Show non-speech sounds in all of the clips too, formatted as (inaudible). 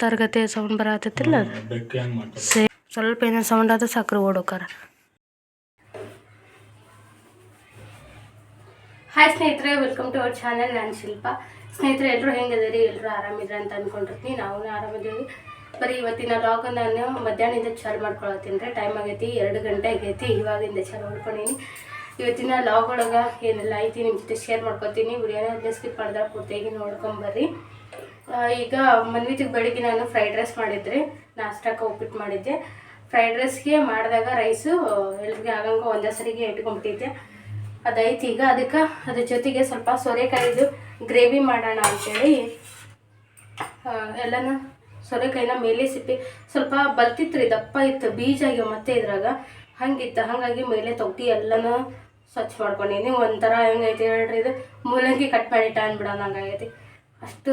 ತರಗತಿ ಸೌಂಡ್ ಬರತ್ತೈತಿಲ್ಲ ಸೇ ಸ್ವಲ್ಪ ಏನೋ ಸೌಂಡ್ ಆದ್ರೆ ಸಾಕ್ರಿ ಓಡೋಕಾರ. ಹಾಯ್ ಸ್ನೇಹಿತರೆ ವೆಲ್ಕಮ್ ಟು ಅವರ್ ಚಾನಲ್ ನಾನು ಶಿಲ್ಪ. ಸ್ನೇಹಿತರೆ ಎಲ್ಲರೂ ಹೆಂಗಿದ್ದೀರಿ? ಎಲ್ಲರೂ ಆರಾಮಿದ್ರೆ ಅಂತ ಅನ್ಕೊಂಡಿರ್ತೀನಿ. ನಾವು ಆರಾಮಿದ್ದೀವಿ. ಬರೀ ಇವತ್ತಿನ ಲಾಗ್ ನಾನು ಮಧ್ಯಾಹ್ನದಿಂದ ಚಾಲು ಮಾಡ್ಕೊಳತ್ತೀನಿ ರೀ. ಟೈಮ್ ಆಗೈತಿ ಎರಡು ಗಂಟೆ ಆಗೈತಿ. ಇವಾಗಿಂದ ಚಾಲು ಮಾಡ್ಕೊಂಡೀನಿ. ಇವತ್ತಿನ ಲಾಗ್ ಒಳಗೆ ಏನೆಲ್ಲ ಐತಿ ನಿಮ್ಮ ಜೊತೆ ಶೇರ್ ಮಾಡ್ಕೊತೀನಿ. ವಿಡಿಯೋನ ಸ್ಕಿಪ್ ಮಾಡಿದ್ರೆ ಪೂರ್ತಿಯಾಗಿ ನೋಡ್ಕೊಂಬರ್ರಿ ಈಗ ಮನ್ವಿತಿಗೆ ಬೆಳಿಗ್ಗೆ ನಾನು ಫ್ರೈಡ್ ರೈಸ್ ಮಾಡಿದ್ರಿ ನಾಷ್ಟಕ್ಕೆ ಉಪ್ಪಿಟ್ಟು ಮಾಡಿದ್ದೆ. ಫ್ರೈಡ್ ರೈಸ್ಗೆ ಮಾಡಿದಾಗ ರೈಸು ಎಲ್ರಿಗೆ ಆಗಂಗ ಒಂದೇ ಸರಿಗೆ ಇಟ್ಕೊಂಡ್ಬಿಟ್ಟಿದ್ದೆ ಅದೈತಿ ಈಗ ಅದಕ್ಕೆ ಅದ್ರ ಜೊತೆಗೆ ಸ್ವಲ್ಪ ಸೋರೆಕಾಯಿದು ಗ್ರೇವಿ ಮಾಡೋಣ ಅಂತೇಳಿ ಎಲ್ಲನ ಸೋರೆಕಾಯಿನ ಮೇಲೆ ಸಿಪ್ಪಿ ಸ್ವಲ್ಪ ಬಲ್ತಿತ್ತು ದಪ್ಪ ಇತ್ತು, ಬೀಜ ಆಗ್ಯಾವ ಮತ್ತೆ ಇದ್ರಾಗ. ಹಂಗಿತ್ತು, ಹಾಗಾಗಿ ಮೇಲೆ ತೊಗಟಿ ಎಲ್ಲನೂ ಸ್ವಚ್ಛ ಮಾಡ್ಕೊಂಡೀನಿ ಒಂಥರ ಹೆಂಗೈತಿ ಹೇಳ್ರಿ ಇದು? ಮೂಲಂಗಿ ಕಟ್ ಮಾಡಿಟ್ಟ ಅಂದ್ಬಿಡೋಣ ಹಂಗಾಗೈತಿ. ಅಷ್ಟು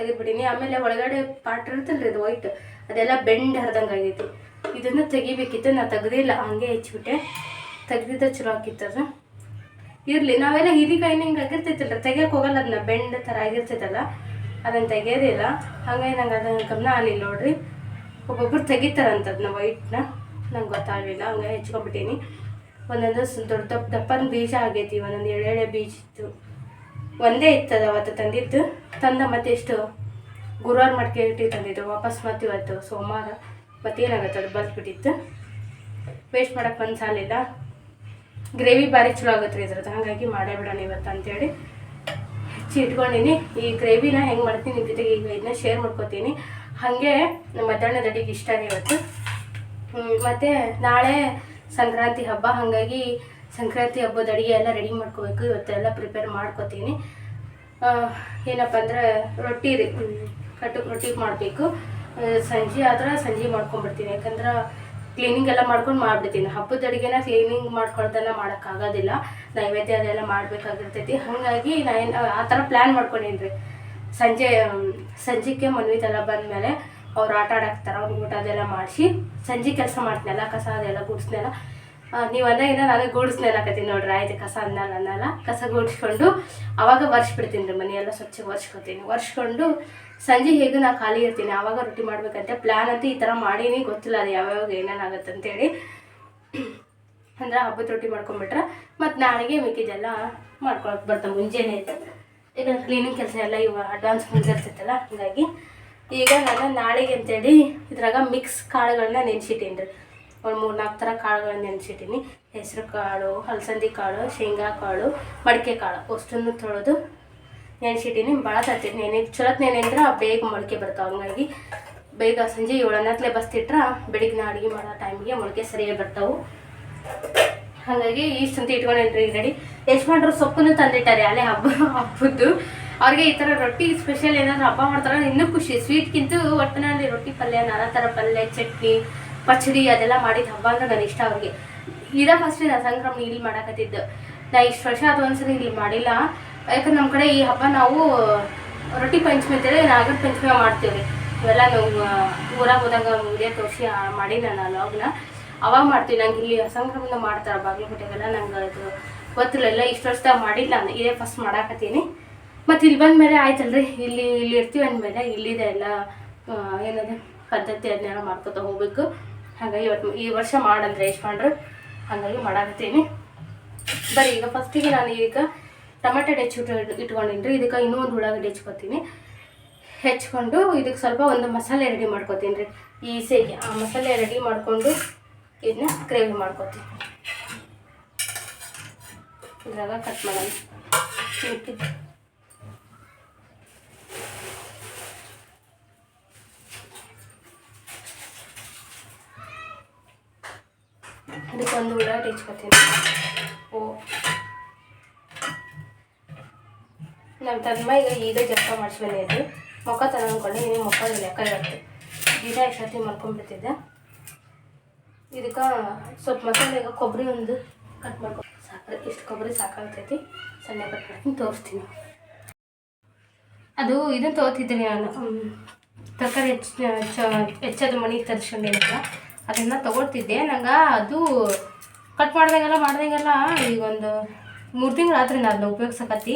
ತೆಗೆದ್ಬಿಡೀನಿ. ಆಮೇಲೆ ಒಳಗಡೆ ಪಾಟ್ ಇರುತ್ತಲ್ಲ ಅದು ವೈಟ್ ಅದೆಲ್ಲ ಬೆಂಡ್ ಹರಿದಂಗೆ ಆಗೈತಿ. ಇದನ್ನು ತೆಗಿಬೇಕಿತ್ತು, ನಾ ತೆಗ್ದಿಲ್ಲ ಹಂಗೆ ಹೆಚ್ಚಿಬಿಟ್ಟೆ. ತೆಗ್ದಿದ್ದ ಚಲೋ ಆಕಿತ್ತು ಅದು. ಇರಲಿ, ನಾವೆಲ್ಲ ಹೀರಿಕಾಯಿನ ಹಿಂಗೆ ಆಗಿರ್ತೈತಲ್ಲ ತೆಗಿಯಕ್ಕೆ ಹೋಗಲ್ಲ, ಅದನ್ನ ಬೆಂಡ್ ಥರ ಆಗಿರ್ತೈತಲ್ಲ. ಅದನ್ನು ತೆಗಿಯೋದಿಲ್ಲ ಹಂಗಾಗಿ ನಂಗೆ ಅದನ್ನು ಗಮನ ಆಗಲಿಲ್ಲ ನೋಡ್ರಿ. ಒಬ್ಬೊಬ್ರು ತೆಗಿತಾರಂತದನ್ನ ವೈಟ್ನ ನಂಗೆ ಗೊತ್ತಾಗಲಿಲ್ಲ, ಹಂಗೆ ಹೆಚ್ಕೊಂಡ್ಬಿಟ್ಟೀನಿ ಒಂದೊಂದು ದೊಡ್ಡ ದಪ್ಪ ದಪ್ಪನ ಬೀಜ ಆಗೈತಿ, ಒಂದೊಂದು ಎಳೆ ಬೀಜ ಇತ್ತು. ಒಂದೇ ಇತ್ತದ ಅವತ್ತು ತಂದಿದ್ದು. ತಂದ ಮತ್ತೆ ಎಷ್ಟು? ಗುರುವಾರ ಮಡಿಕೆ ಇಟ್ಟು ತಂದಿದ್ದು. ವಾಪಸ್ ಮತ್ತೆ ಇವತ್ತು ಸೋಮವಾರ. ಮತ್ತೇನಾಗತ್ತೆ ಅದು ಬಲ್ತ್ಬಿಟ್ಟಿತ್ತು ವೇಸ್ಟ್ ಮಾಡೋಕ್ಕೆ ಒಂದು ಸಾಲಿಲ್ಲ ಗ್ರೇವಿ ಭಾರಿ ಚಲೋ ಆಗುತ್ತೆ ರೀ ಇದ್ರದ್ದು. ಹಾಗಾಗಿ ಮಾಡೇ ಬಿಡೋಣ ಇವತ್ತು ಅಂತೇಳಿ ಹೆಚ್ಚಿ ಇಟ್ಕೊಂಡಿನಿ. ಈ ಗ್ರೇವಿನ ಹೆಂಗೆ ಮಾಡ್ತೀನಿ ನಿಮ್ಮ ಜೊತೆಗೆ ಈಗ ಇದನ್ನ ಶೇರ್ ಮಾಡ್ಕೊತೀನಿ. ಹಾಗೆ ನಮ್ಮ ಮಧ್ಯಾಹ್ನದ ಅಡಿಗೆ ಇಷ್ಟ ಇವತ್ತು. ಮತ್ತೆ ನಾಳೆ ಸಂಕ್ರಾಂತಿ ಹಬ್ಬ. ಹಾಗಾಗಿ ಸಂಕ್ರಾಂತಿ ಹಬ್ಬದ ಅಡುಗೆ ಎಲ್ಲ ರೆಡಿ ಮಾಡ್ಕೋಬೇಕು. ಇವತ್ತೆಲ್ಲ ಪ್ರಿಪೇರ್ ಮಾಡ್ಕೋತೀನಿ. ಏನಪ್ಪ ಅಂದರೆ ರೊಟ್ಟಿ ಕಟ್ಟಕ್ಕೆ ರೊಟ್ಟಿ ಮಾಡಬೇಕು. ಸಂಜೆ ಆದ್ರೆ ಸಂಜೆ ಮಾಡ್ಕೊಂಡ್ಬಿಡ್ತೀನಿ. ಯಾಕಂದ್ರೆ ಕ್ಲೀನಿಂಗ್ ಎಲ್ಲ ಮಾಡ್ಕೊಂಡು ಮಾಡಿಬಿಡ್ತೀನಿ. ಹಬ್ಬದ ಅಡುಗೆನ ಕ್ಲೀನಿಂಗ್ ಮಾಡ್ಕೊಳ್ತಾನೆ ಮಾಡೋಕ್ಕಾಗೋದಿಲ್ಲ ನೈವೇದ್ಯ ಅದೆಲ್ಲ ಮಾಡಬೇಕಾಗಿರ್ತೈತಿ. ಹಾಗಾಗಿ ನಾನು ಆ ಥರ ಪ್ಲ್ಯಾನ್ ಮಾಡ್ಕೊಂಡೀನಿ ರೀ. ಸಂಜೆ ಸಂಜೆಗೆ ಮನ್ವಿದೆಲ್ಲ ಬಂದಮೇಲೆ ಅವ್ರು ಆಟ ಆಡಾಕ್ತಾರೆ ಅವ್ರಿಗೆ ಊಟ ಅದೆಲ್ಲ ಮಾಡಿಸಿ, ಸಂಜೆ ಕೆಲಸ ಮಾಡ್ತೀನಲ್ಲ ಕಸ ಅದೆಲ್ಲ ಗುಡಿಸ್ನೆಲ್ಲ. ನೀವು ಅಂದಾಗಿಂದ ನಾನು ಗೂಡಿಸ್ನೆಲ್ಲಕತ್ತೀನಿ ನೋಡ್ರಿ. ಆಯ್ತು, ಕಸ ಅನ್ನಲ್ಲ ಅನ್ನಲ್ಲ ಕಸ ಗೂಡಿಸ್ಕೊಂಡು ಅವಾಗ ಒರೆಸ್ಬಿಡ್ತೀನಿ ರೀ, ಮನೆಯೆಲ್ಲ ಸ್ವಚ್ಛ ಒರ್ಸ್ಕೊತೀನಿ. ಒರ್ಸ್ಕೊಂಡು ಸಂಜೆ ಹೇಗೂ ನಾ ಖಾಲಿ ಇರ್ತೀನಿ. ಆವಾಗ ರೊಟ್ಟಿ ಮಾಡ್ಬೇಕಂತೆ. ಪ್ಲ್ಯಾನ್ ಅಂತ ಈ ಥರ ಮಾಡೀನಿ. ಗೊತ್ತಿಲ್ಲ ಅದು ಯಾವ್ಯಾವ ಏನೇನಾಗತ್ತೆ ಅಂತೇಳಿ. ಅಂದ್ರೆ ಹಬ್ಬದ ರೊಟ್ಟಿ ಮಾಡ್ಕೊಂಬಿಟ್ರೆ ಮತ್ತು ನಾಳೆಗೆ ಮಿಕ್ಕಿದೆಲ್ಲ ಮಾಡ್ಕೊಳಕ್ಕೆ ಬರ್ತ ಮುಂಜಾನೆ ಈಗ ಕ್ಲೀನಿಂಗ್ ಕೆಲಸ ಎಲ್ಲ ಇವಾಗ ಅಡ್ವಾನ್ಸ್ ಮುಂದಿರ್ತೈತಲ್ಲ ಹಾಗಾಗಿ ಈಗ ನಾನು ನಾಳೆಗೆ ಅಂತೇಳಿ ಇದ್ರಾಗ ಮಿಕ್ಸ್ ಕಾಳುಗಳನ್ನ ನೆನೆಸಿಟ್ಟೀನಿ ರೀ ಒಂದು ಮೂರು ನಾಲ್ಕು ಥರ ಕಾಳುಗಳನ್ನ ನೆನೆಸಿಟ್ಟೀನಿ. ಹೆಸರು ಕಾಳು, ಹಲಸಂದಿ ಕಾಳು, ಶೇಂಗಾ ಕಾಳು, ಮಡಿಕೆ ಕಾಳು ಅಷ್ಟನ್ನು ತೊಳೆದು ನೆನೆಸಿಟ್ಟೀನಿ. ಭಾಳ ತತ್ತಿ ನೆನೆ ಚಲೋತ್ ನೆನೆಂದ್ರೆ ಬೇಗ ಮೊಳಕೆ ಬರ್ತಾವೆ. ಹಂಗಾಗಿ ಬೇಗ ಸಂಜೆ ಏಳು ಹನ್ನತ್ಲೆ ಬಸ್ತಿಟ್ರೆ ಬೆಳಿಗ್ಗೆ ಅಡುಗೆ ಮಾಡೋ ಟೈಮಿಗೆ ಮೊಳಕೆ ಸರಿಯಾಗಿ ಬರ್ತಾವೆ. ಹಾಗಾಗಿ ಇಷ್ಟಂತ ಇಟ್ಕೊಂಡೇನ್ರಿ ರೆಡಿ ಯಜಮಾನ್ರು ಸೊಪ್ಪನ್ನು ತಂದಿಟ್ಟಾರೆ ಅಲ್ಲೇ ಹಬ್ಬ, ಹಬ್ಬದ್ದು. ಅವ್ರಿಗೆ ಈ ಥರ ರೊಟ್ಟಿ ಸ್ಪೆಷಲ್ ಏನಾದ್ರು ಹಬ್ಬ ಮಾಡ್ತಾರೆ ಇನ್ನೂ ಖುಷಿ. ಸ್ವೀಟ್ಗಿಂತ ಒಟ್ಟಿನಲ್ಲಿ ರೊಟ್ಟಿ ಪಲ್ಯ ನಾನಾ ಥರ ಪಲ್ಯ, ಚಟ್ನಿ ಪಚಡಿ ಅದೆಲ್ಲ ಮಾಡಿದ ಹಬ್ಬ ಅಂದ್ರೆ ನನಗೆ ಇಷ್ಟ ಅವ್ರಿಗೆ. ಇದ ಫಸ್ಟ್ ನಾ ಸಂಕ್ರಮಣ ಇಲ್ಲಿ ಮಾಡಕತ್ತಿದ್ದು. ನಾ ಇಷ್ಟು ವರ್ಷ ಅದು ಒಂದ್ಸರಿ ಇಲ್ಲಿ ಮಾಡಿಲ್ಲ. ಯಾಕಂದ್ರೆ ನಮ್ಮ ಕಡೆ ಈ ಹಬ್ಬ ನಾವು ರೊಟ್ಟಿ ಪಂಚಮಿ ಅಂತೇಳಿ ನಾಗರ ಪಂಚಮಿ ಮಾಡ್ತೀವಿ ಇವೆಲ್ಲ ನಾವು ಊರಾಗ ಹೋದಾಗ ವಿಡಿಯೋ ತೋರಿಸಿ ಮಾಡಿ ನಾನು ಲಾಗ್ನ ಅವಾಗ ಮಾಡ್ತೀವಿ. ನಂಗೆ ಇಲ್ಲಿ ಸಂಕ್ರಮಣ ಮಾಡ್ತಾರೆ ಬಾಗಲಕೋಟೆಗೆಲ್ಲ ನಂಗೆ ಅದು ಗೊತ್ತಿರಲಿಲ್ಲ ಇಷ್ಟು ವರ್ಷದಾಗ ಮಾಡಿಲ್ಲ ನಾನು. ಇದೇ ಫಸ್ಟ್ ಮಾಡಾಕತ್ತೀನಿ. ಮತ್ತು ಇಲ್ಲಿ ಬಂದಮೇಲೆ ಆಯ್ತಲ್ರಿ. ಇಲ್ಲಿ ಇಲ್ಲಿ ಇರ್ತೀವಿ ಅಂದಮೇಲೆ ಇಲ್ಲಿದೆ ಎಲ್ಲ ಏನದು ಪದ್ಧತಿ ಅದನ್ನೆಲ್ಲ ಮಾಡ್ಕೋತ ಹೋಗ್ಬೇಕು. ಹಾಗಾಗಿ ಇವತ್ತು ಈ ವರ್ಷ ಮಾಡಂದ್ರೆ ಯಜಮಾನ್ರು. ಹಾಗಾಗಿ ಮಾಡಾಕತ್ತೀನಿ. ಬರೀ ಈಗ ಫಸ್ಟಿಗೆ ನಾನು ಈಗ ಟೊಮೆಟೊ ಹೆಚ್ಚಿಟ್ಟು ಇಟ್ಕೊಂಡಿನಿ ರೀ ಇದಕ್ಕೆ ಇನ್ನೂ ಒಂದು ಉಳ್ಳಾಗಡ್ಡಿ ಹೆಚ್ಕೊತೀನಿ ಹೆಚ್ಕೊಂಡು ಇದಕ್ಕೆ ಸ್ವಲ್ಪ ಒಂದು ಮಸಾಲೆ ರೆಡಿ ಮಾಡ್ಕೊತೀನಿ ರೀ ಈಸಿಯಾಗಿ ಆ ಮಸಾಲೆ ರೆಡಿ ಮಾಡಿಕೊಂಡು ಇದನ್ನ ಗ್ರೇವಿ ಮಾಡ್ಕೊತೀನಿ. ಇದ್ರಾಗ ಕಟ್ ಮಾಡೋಣ. ಮಿಕ್ಕಿದ್ದು ಅದಕ್ಕೆ ಒಂದು ಉಳ್ಳಾಗಡ್ಡಿ ಹೆಚ್ಕೊತೀನಿ. ಓ. ನಮ್ಮ ತಮ್ಮ ಈಗ ಈಗ ಜಪ ಮಾಡಿಸಿ ಅದು ಮುಖ ತನ ಅಂದ್ಕೊಂಡು ನೀವು ಮುಖ ಲೆಕ್ಕ ಇರುತ್ತೆ ಗಿಡ ಎಷ್ಟೊತ್ತಿ ಮಾಡ್ಕೊಂಡ್ಬಿಡ್ತಿದ್ದೆ ಇದಕ್ಕೆ ಸ್ವಲ್ಪ ಮಸಾಲೆಗೆ ಕೊಬ್ಬರಿ ಒಂದು ಕಟ್ ಮಾಡ್ಕೊ. ಸಾಕ್ರೆ ಇಷ್ಟು ಕೊಬ್ಬರಿ ಸಾಕಾಗ್ತೈತಿ. ಸಣ್ಣ ಕಟ್ ಮಾಡ್ತೀನಿ ತೋರಿಸ್ತೀನಿ. ಅದು ಇದನ್ನು ತೋತಿದ್ದೀನಿ ನಾನು. ತರಕಾರಿ ಹೆಚ್ಚ ಹೆಚ್ಚಾದ ಮನೆಗೆ ತರಿಸ್ಕೊಂಡೇನಲ್ಲ ಅದನ್ನು ತೊಗೊಳ್ತಿದ್ದೆ. ನಂಗೆ ಅದು ಕಟ್ ಮಾಡ್ದಂಗೆಲ್ಲ ಮಾಡ್ದಂಗೆಲ್ಲ ಈಗ ಒಂದು ಮೂರು ತಿಂಗಳು ರಾತ್ರಿನ ನಾನು ಅದನ್ನ ಉಪಯೋಗಿಸಕತ್ತಿ.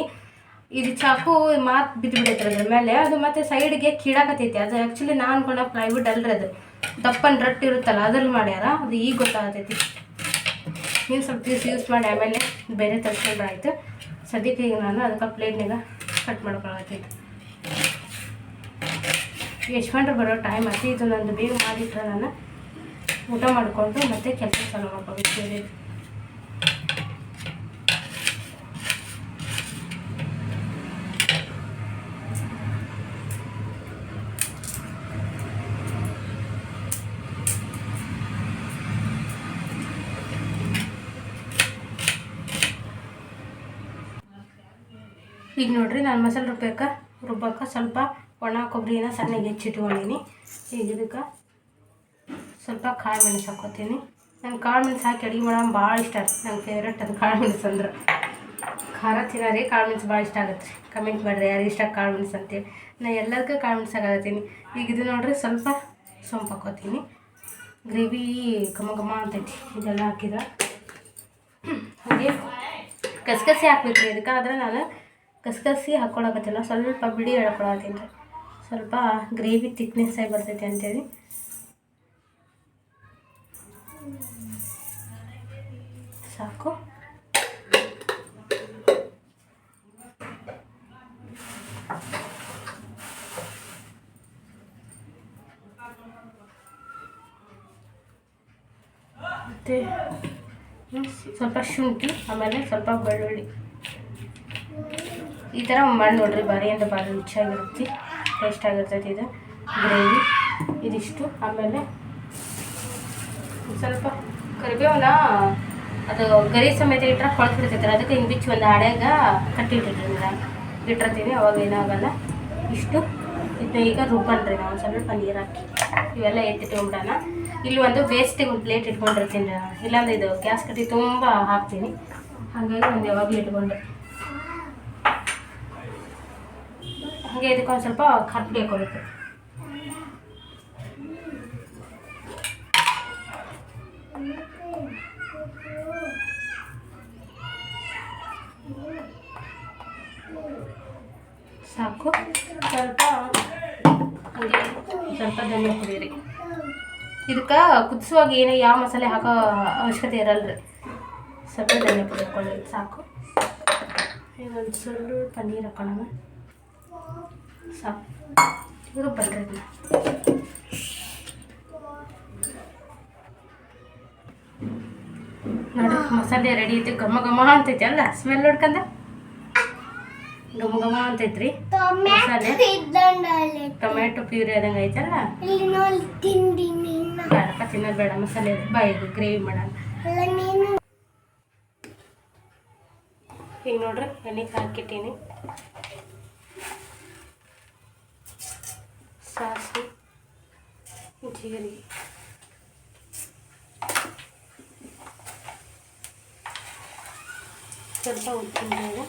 ಇದು ಚಾಕು ಮಾತು ಬಿದ್ದು ಬಿಡೈತೆ ಅದ್ರ ಮೇಲೆ ಅದು ಮತ್ತೆ ಸೈಡ್ಗೆ ಕೀಳಾಕತ್ತೈತಿ. ಅದು ಆ್ಯಕ್ಚುಲಿ ನಾನು ಅನ್ಕೊಂಡ ಪ್ಲೈವುಡ್ ಅಲ್ರಿ ಅದು. ದಪ್ಪನ ರಟ್ ಇರುತ್ತಲ್ಲ ಅದ್ರಲ್ಲಿ ಮಾಡ್ಯಾರ. ಅದು ಈಗ ಗೊತ್ತಾಗತೈತಿ. ನೀನು ಸ್ವಲ್ಪ ದಿವಸ ಯೂಸ್ ಮಾಡಿ, ಆಮೇಲೆ ಬೇರೆ ತರ್ಸ್ಕೊಂಡು ಆಯ್ತು. ಸದ್ಯಕ್ಕೆ ಈಗ ನಾನು ಅದಕ್ಕೆ ಪ್ಲೇಟ್ನಾಗ ಕಟ್ ಮಾಡ್ಕೊಳತ್ತೈತಿ ಗಂಟೆ ಬರೋ ಟೈಮ್ ಆಯ್ತು. ಇದು ನಂದು ಬೇಗ ಮಾಡಿಟ್ರೆ ನಾನು. ಊಟ ಮಾಡಿಕೊಂಡು ಮತ್ತೆ ಕೆಲಸ ಚಾಲು ಮಾಡ್ಕೋಬೇಕು ಈಗ ನೋಡ್ರಿ, ನಾನು ಮಸಾಲೆ ರುಬ್ಬಕ್ಕ ರುಬ್ಬಕ್ಕೆ ಸ್ವಲ್ಪ ಒಣ ಕೊಬ್ಬರಿನ ಸಣ್ಣಗೆ ಹೆಚ್ಚಿಟ್ಕೊಂಡಿನಿ. ಈಗ ಇದಕ್ಕೆ ಸ್ವಲ್ಪ ಕಾಳು ಮೆಣಸು ಹಾಕೋತೀನಿ ನಂಗೆ ಕಾಳು ಮೆಣಸು ಹಾಕಿ ಅಡುಗೆ ಮಾಡೋಣ ಭಾಳ ಇಷ್ಟ. ನಂಗೆ ಫೇವ್ರೆಟ್ ಅದು ಕಾಳು ಮೆಣಸು ಅಂದ್ರೆ. ಖಾರ ತಿನ್ನೋರಿ ಕಾಳು ಮೆಣಸು ಭಾಳ ಇಷ್ಟ ಆಗುತ್ತೆ ಕಮೆಂಟ್ ಮಾಡಿರಿ ಯಾರು ಇಷ್ಟ ಕಾಳು ಮೆಣಸು ಅಂತೇಳಿ ನಾನು ಎಲ್ಲದಕ್ಕೂ ಕಾಳು ಮೆಣಸು ಹಾಕತ್ತೀನಿ ಈಗ ಇದು ನೋಡ್ರಿ ಸ್ವಲ್ಪ ಸೊಂಪು ಹಾಕೋತೀನಿ ಗ್ರೇವಿ ಘಮ ಘಮ ಅಂತೈತಿ. ಇದೆಲ್ಲ ಹಾಕಿದ್ರೆ. ಹಾಗೆ ಕಸ್ಕಸಿ ಹಾಕ್ಬೇಕ್ರಿ ರೀ. ಆದ್ರೆ ನಾನು ಕಸ್ಕಸಿ ಹಾಕ್ಕೊಳಕತ್ತಿಲ್ಲ. ಸ್ವಲ್ಪ ಬಿಡಿ ಹೇಳ್ಕೊಳತ್ತೀನಿ ರೀ. ಸ್ವಲ್ಪ ಗ್ರೇವಿ ತಿಕ್ನೆಸ್ ಆಗಿ ಬರ್ತೈತಿ ಅಂತೇಳಿ. ಸ್ವಲ್ಪ ಶುಂಠಿ, ಆಮೇಲೆ ಸ್ವಲ್ಪ ಬೆಳ್ಳುಳ್ಳಿ. ಈ ಥರ ಮಾಡಿ ನೋಡ್ರಿ ಭಾರಿ ಅಂತ ಭಾರಿ ರುಚಿಯಾಗಿರುತ್ತೆ ಟೇಸ್ಟ್ ಆಗಿರ್ತೈತಿ ಇದು. ಗ್ರೇವಿ ಇದಿಷ್ಟು. ಆಮೇಲೆ ಸ್ವಲ್ಪ ಕರಿಬೇವನ, ಅದು ಗರಿ ಸಮೇತ ಇಟ್ಟರೆ ಕೊಳ್ತಿರ್ತೈತೆ ಅದಕ್ಕೆ ಹಿಂಗೆ ಬಿಚ್ಚಿ ಒಂದು ಹಾಡ್ಯಾಗ ಕಟ್ಟಿಟ್ಟಿರ್ತೀನಿ ನಾನು ಇಟ್ಟಿರ್ತೀನಿ, ಅವಾಗ ಏನಾಗಲ್ಲ. ಇಷ್ಟು. ಇದನ್ನ ಈಗ ರುಬ್ಬನ್ರಿ ನಾವು ಸ್ವಲ್ಪ ನೀರು ಹಾಕಿ. ಇವೆಲ್ಲ ಎತ್ತಿಟ್ಕೊಂಬಿಡೋಣ ಇಲ್ಲಿ ಒಂದು ವೇಸ್ಟಿಗೆ ಒಂದು ಪ್ಲೇಟ್ ಇಟ್ಕೊಂಡಿರ್ತೀನಿ ರೀ ನಾನು ಇಲ್ಲಾಂದ್ರೆ ಇದು ಗ್ಯಾಸ್ ಕಟ್ಟಿ ತುಂಬ ಹಾಕ್ತೀನಿ ಹಾಗಾಗಿ ಒಂದು ಯಾವಾಗಲೂ ಇಟ್ಕೊಂಡೆ ಹಾಗೆ ಇದಕ್ಕೊಂದು ಸ್ವಲ್ಪ ಖಾರ ಪುಡಿ ಹಾಕೋಬೇಕು ಸಾಕು ಸ್ವಲ್ಪ ಹಾಗೆ ಸ್ವಲ್ಪ ಧನಿಯಾ ಪುಡಿ ರೀ ಇದಕ್ಕೆ ಕುದಿಸುವಾಗ ಏನು ಯಾವ ಮಸಾಲೆ ಹಾಕೋ ಅವಶ್ಯಕತೆ ಇರಲ್ಲ ರೀ ಸ್ವಲ್ಪ ಧನ್ಯ ಪುಡಿ ಸಾಕು. ಈಗ ಒಂದು ಸುಳ್ಳು ಪನ್ನೀರ್ ಹಾಕೋಣ ಸಾಕು. ಬನ್ರಿ ಇದನ್ನ ನೋಡಿ ಮಸಾಲೆ ರೆಡಿ ಐತಿ, ಘಮ ಘಮ ಅಂತೈತಿ ಅಲ್ಲ ಸ್ಮೆಲ್ ನೋಡ್ಕಂದ ಘಮ ಘಮ ಅಂತೈತ್ರಿ. ಟೊಮ್ಯಾಟೊ ಟೊಮೆಟೊ ಪ್ಯೂರಿ ಆದಂಗೆ ಐತಲ್ಲ? ಬೇಡಪ್ಪ ತಿನ್ನೋದು ಬೇಡ. ಮಸಾಲೆ ಬಾಯಿಗೆ ಗ್ರೇವಿ ಮಾಡೋಣ. ಈಗ ನೋಡ್ರಿ ಎಣ್ಣೆಗೆ ಹಾಕಿಟ್ಟೀನಿ. ಸಾಸಿವೆ ಜೀರಿಗೆ. ಸ್ವಲ್ಪ ಉದ್ದಿನಬೇಳೆ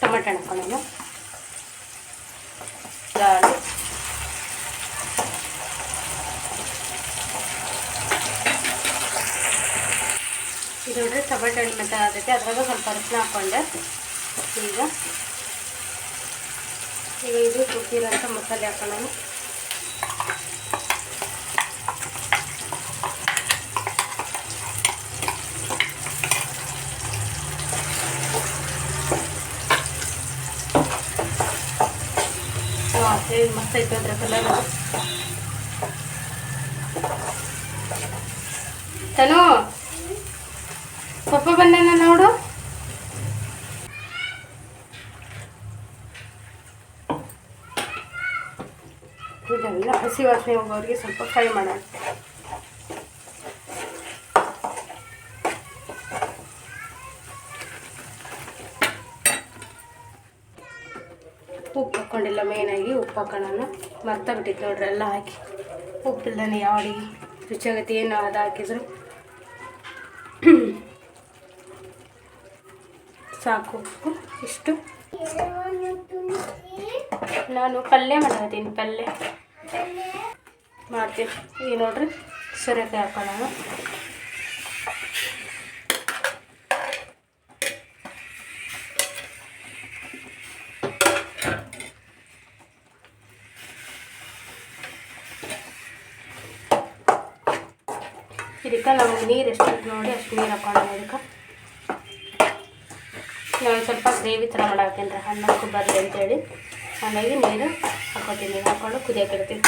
ಟೊಮೆಟೊ ಹಾಕೊಳ್ಳೋಣ ದಾಳು ಇದು ನೋಡ್ರಿ ಟೊಮೆಟೊ ಮೆತ್ತ ಅದ್ರಾಗ ಸ್ವಲ್ಪ ಅರಿಶಿನ ಹಾಕ್ಕೊಂಡೆ. ಈಗ ಈಗ ಇದು ರುಬ್ಬಿರೋಂಥ ಮಸಾಲೆ ಹಾಕೋಣ. ಮಸ್ತ್ ಐತೆ ಅದ್ರ ಕಲರ್ ತನು ಪಪ್ಪ ಬಂದಾನ ನೋಡು. ಇದೆಲ್ಲ ಹಸಿ ವಾಸನೆ ಹೋಗೋರಿಗೆ ಸ್ವಲ್ಪ ಫ್ರೈ ಮಾಡೋಣ. ಉಪ್ಪು ಹಾಕ್ಕೊಂಡಿಲ್ಲ ಮೇಯ್ನಾಗಿ ಉಪ್ಪು ಹಾಕೋಣ ಮರ್ತ ಬಿಟ್ಟಿತ್ತು ನೋಡ್ರಿ, ಎಲ್ಲ ಹಾಕಿ. ಉಪ್ಪಿಲ್ದಾನೆ ಯಾವ ಅಡಿಗೆ. ರುಚಿಯಾಗತ್ತೆ, ಏನು ಅದು ಹಾಕಿದ್ರು. ಸಾಕು. ಇಷ್ಟು. ನಾನು ಪಲ್ಯ ಮಾಡತ್ತೀನಿ ಪಲ್ಯ. ಮಾಡ್ತೀನಿ. ಈ ನೋಡ್ರಿ ಸೂರ್ಯಕಾಯಿ ಹಾಕೋಣ. ಇದಕ್ಕೆ ನಮಗೆ ನೀರು ಎಷ್ಟು ನೋಡಿ, ಅಷ್ಟು ನೀರು ಹಾಕೋಣ ಇದಕ್ಕೆ. ನಾನು ಸ್ವಲ್ಪ ಗ್ರೇವಿ ಥರ ಮಾಡಾಕತ್ತೀನಿ ರೀ ಅನ್ನಕ್ಕೂ ಬರಲಿ ಅಂತೇಳಿ ಹಾಗಾಗಿ ನೀರು ಹಾಕೋತೀನಿ ನೀರು ಹಾಕೊಂಡು ಕುದಿಯಕ್ಕೆ ಇಡ್ತೀನಿ